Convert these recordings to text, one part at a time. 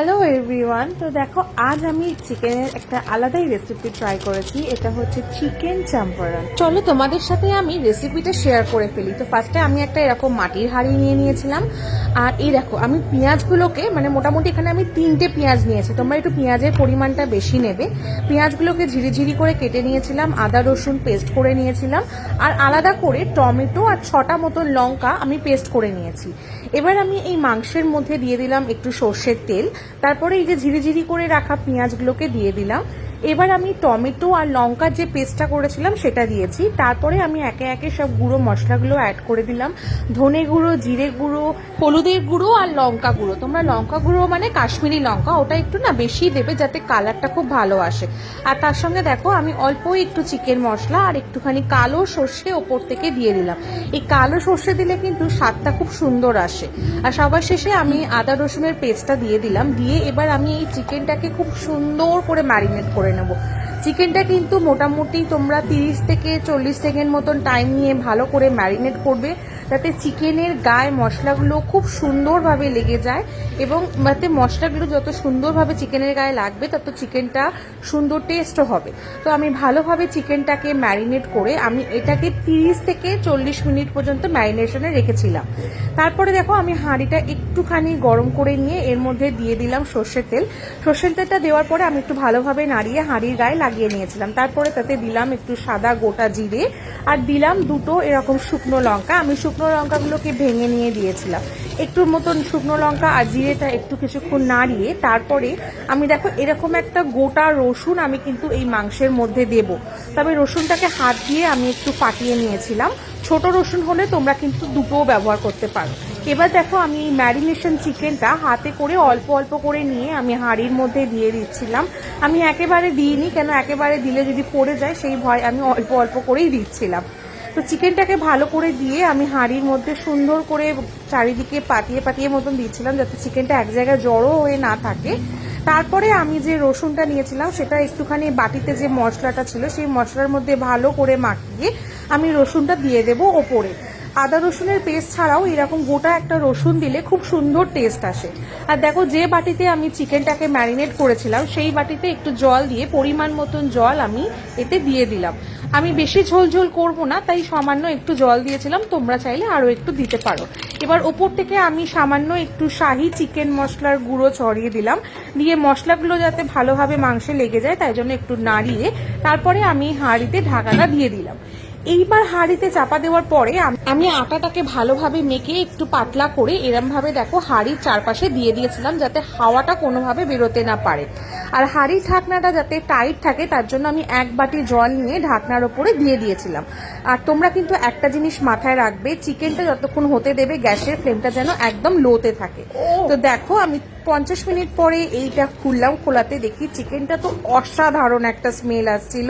Hello everyone তো দেখো, আজ আমি চিকেনের একটা আলাদাই রেসিপি ট্রাই করেছি। এটা হচ্ছে চিকেন চাম্পারন চলো, তোমাদের সাথে আমি রেসিপিটা শেয়ার করে ফেলি। তো ফার্স্টে আমি একটা এরকম মাটির হাঁড়ি নিয়ে নিয়েছিলাম। আর এই দেখো, আমি পেঁয়াজগুলোকে মানে মোটামুটি এখানে আমি তিনটে পেঁয়াজ নিয়েছি। তোমরা একটু পেঁয়াজের পরিমাণটা বেশি নেবে। পেঁয়াজগুলোকে ঝিরিঝিরি করে কেটে নিয়েছিলাম, আদা, রসুন পেস্ট করে নিয়েছিলাম। আর আলাদা করে টমেটো আর ছটা মতো লঙ্কা আমি পেস্ট করে নিয়েছি। এবার আমি এই মাংসের মধ্যে দিয়ে দিলাম একটু সর্ষের তেল। তারপরে এই যে ঝিরিঝিরি করে রাখা পেঁয়াজগুলোকে দিয়ে দিলাম। এবার আমি টমেটো আর লঙ্কার যে পেস্টটা করেছিলাম সেটা দিয়েছি। তারপরে আমি একে একে সব গুঁড়ো মশলাগুলো অ্যাড করে দিলাম। ধনে গুঁড়ো, জিরে গুঁড়ো, হলুদের গুঁড়ো আর লঙ্কা গুঁড়ো। তোমরা লঙ্কা গুঁড়ো মানে কাশ্মীরি লঙ্কা, ওটা একটু না বেশি দেবে যাতে কালারটা খুব ভালো আসে। আর তার সঙ্গে দেখো, আমি অল্প একটু চিকেন মশলা আর একটুখানি কালো সর্ষে ওপর থেকে দিয়ে দিলাম। এই কালো সর্ষে দিলে কিন্তু স্বাদটা খুব সুন্দর আসে। আর সবার শেষে আমি আদা রসুনের পেস্টটা দিয়ে দিলাম। দিয়ে এবার আমি এই চিকেনটাকে খুব সুন্দর করে ম্যারিনেট করে নেব। চিকেনটা কিন্তু মোটামুটি তোমরা তিরিশ থেকে চল্লিশ সেকেন্ড মতন টাইম নিয়ে ভালো করে ম্যারিনেট করবে। যাতে চিকেনের গায়ে মশলাগুলো খুব সুন্দরভাবে লেগে যায় এবং যাতে মশলাগুলো যত সুন্দরভাবে চিকেনের গায়ে লাগবে, তত চিকেনটা সুন্দর টেস্টও হবে। তো আমি ভালোভাবে চিকেনটাকে ম্যারিনেট করে আমি এটাকে তিরিশ থেকে চল্লিশ মিনিট পর্যন্ত ম্যারিনেশনে রেখেছিলাম। তারপরে দেখো আমি হাঁড়িটা একটুখানি গরম করে নিয়ে এর মধ্যে দিয়ে দিলাম সর্ষের তেল। সর্ষের তেলটা দেওয়ার পরে আমি একটু ভালোভাবে নাড়িয়ে হাঁড়ির গায়ে লাগিয়ে নিয়েছিলাম। তারপরে তাতে দিলাম একটু সাদা গোটা জিরে আর দিলাম দুটো এরকম শুকনো লঙ্কা। আমি শুকনো লঙ্কাগুলোকে ভেঙে নিয়ে দিয়েছিলাম। একটু মতন শুকনো লঙ্কা আর জিরেটা একটু কিছুক্ষণ নাড়িয়ে তারপরে আমি দেখো এরকম একটা গোটা রসুন আমি কিন্তু এই মাংসের মধ্যে দেব। তবে রসুনটাকে হাত দিয়ে আমি একটু ফাটিয়ে নিয়েছিলাম। ছোট রসুন হলে তোমরা কিন্তু দুটোও ব্যবহার করতে পারো। এবার দেখো আমি এই ম্যারিনেশন চিকেনটা হাতে করে অল্প অল্প করে নিয়ে আমি হাঁড়ির মধ্যে দিয়ে দিচ্ছিলাম। আমি একেবারে দিইনি, কেন একেবারে দিলে যদি পড়ে যায় সেই ভয় আমি অল্প অল্প করেই দিচ্ছিলাম। তো চিকেনটাকে ভালো করে দিয়ে আমি হাঁড়ির মধ্যে সুন্দর করে চারিদিকে পাতিয়ে পাতিয়ে মতন দিয়েছিলাম যাতে চিকেনটা এক জায়গায় জড়ো হয়ে না থাকে। তারপরে আমি যে রসুনটা নিয়েছিলাম, সেটা একটুখানি বাটিতে যে মশলাটা ছিল, সেই মশলার মধ্যে ভালো করে মাখিয়ে আমি রসুনটা দিয়ে দেবো ওপরে। আদা রসুনের পেস্ট ছাড়াও এরকম গোটা একটা রসুন দিলে খুব সুন্দর টেস্ট আসে। আর দেখো, যে বাটিতে আমি চিকেনটাকে ম্যারিনেট করেছিলাম, সেই বাটিতে একটু জল দিয়ে, পরিমাণ মতন জল আমি এতে দিয়ে দিলাম। আমি বেশি ঝোল ঝোল করব না, তাই সামান্য একটু জল দিয়েছিলাম, তোমরা চাইলে আরও একটু দিতে পারো। এবার ওপর থেকে আমি সামান্য একটু শাহি চিকেন মশলার গুঁড়ো ছড়িয়ে দিলাম, দিয়ে মশলাগুলো যাতে ভালোভাবে মাংসে লেগে যায়, তাই জন্য একটু নাড়িয়ে তারপরে আমি হাঁড়িতে ঢাকাটা দিয়ে দিলাম। এইবার হাঁড়িতে চাপা দেওয়ার পরে আম- আমি আটাটাকে ভালোভাবে মেখে একটু পাতলা করে এরম ভাবে দেখো হাঁড়ির চারপাশে দিয়ে দিয়েছিলাম যাতে হাওয়াটা কোনোভাবে বেরোতে না পারে। আর হাঁড়ির ঢাকনাটা যাতে টাইট থাকে তার জন্য আমি এক বাটি জল নিয়ে ঢাকনার ওপরে দিয়ে দিয়েছিলাম। আর তোমরা কিন্তু একটা জিনিস মাথায় রাখবে চিকেনটা যতক্ষণ হতে দেবে গ্যাসের ফ্লেমটা যেন একদম লোতে থাকে। তো দেখো আমি পঞ্চাশ মিনিট পরে এইটা খুললাম খোলাতে দেখি চিকেনটা তো অসাধারণ একটা স্মেল আসছিল।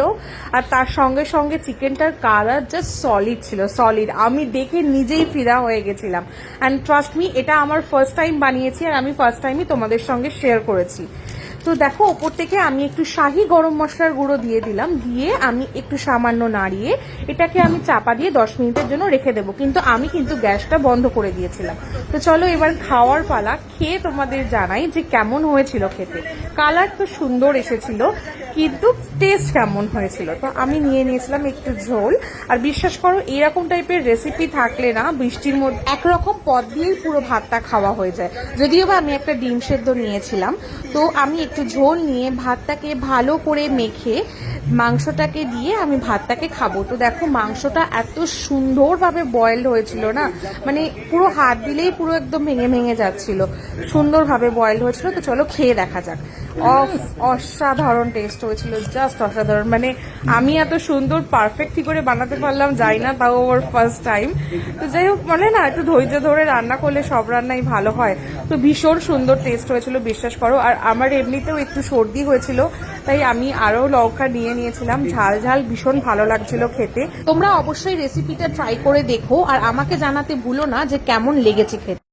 আর তার সঙ্গে সঙ্গে চিকেনটার কালার জাস্ট সলিড ছিল সলিড আমি দেখে নিজেই ফিদা হয়ে গেছিলাম। অ্যান্ড ট্রাস্ট মি এটা আমার ফার্স্ট টাইম বানিয়েছি আর আমি ফার্স্ট টাইমই তোমাদের সঙ্গে শেয়ার করেছি। তো দেখো, ওপর থেকে আমি একটু শাহি গরম মশলার গুঁড়ো দিয়ে দিলাম। দিয়ে আমি একটু সামান্য নাড়িয়ে এটাকে আমি চাপা দিয়ে দশ মিনিটের জন্য রেখে দেবো। কিন্তু আমি কিন্তু গ্যাসটা বন্ধ করে দিয়েছিলাম। তো চলো এবার খাওয়ার পালা, খেয়ে তোমাদের জানাই যে কেমন হয়েছিল খেতে। কালার তো সুন্দর এসেছিল। কিন্তু টেস্ট কেমন হয়েছিল? তো আমি নিয়ে নিয়েছিলাম একটু ঝোল। আর বিশ্বাস করো, এরকম টাইপের রেসিপি থাকলে না, বৃষ্টির মধ্যে একরকম পদ দিয়েই পুরো ভাতটা খাওয়া হয়ে যায়। যদিও বা আমি একটা ডিম সেদ্ধ নিয়েছিলাম, তো আমি একটু ঝোল নিয়ে ভাতটাকে ভালো করে মেখে মাংসটাকে দিয়ে আমি ভাতটাকে খাব। তো দেখো, মাংসটা এত সুন্দরভাবে বয়েলড হয়েছিল না মানে পুরো হাত দিলেই পুরো একদম ভেঙে ভেঙে যাচ্ছিল। সুন্দরভাবে বয়েলড হয়েছিল, তো চলো খেয়ে দেখা যাক। অসাধারণ টেস্ট হয়েছিল জাস্ট অসাধারণ। মানে আমি এত সুন্দর পারফেক্ট করে বানাতে পারলাম যাই না, তাও ওর ফার্স্ট টাইম তো যাই হোক মানে না, একটু ধৈর্য ধরে রান্না করলে সব রান্নাই ভালো হয়। তো ভীষণ সুন্দর টেস্ট হয়েছিল, বিশ্বাস করো। আর আমার এমনিতেও একটু সর্দি হয়েছিল, তাই আমি আরও লঙ্কা নিয়ে নিয়েছিলাম। ঝাল ঝাল ভীষণ ভালো লাগছিল খেতে। তোমরা অবশ্যই রেসিপিটা ট্রাই করে দেখো, আর আমাকে জানাতে ভুলো না যে কেমন লেগেছে খেতে।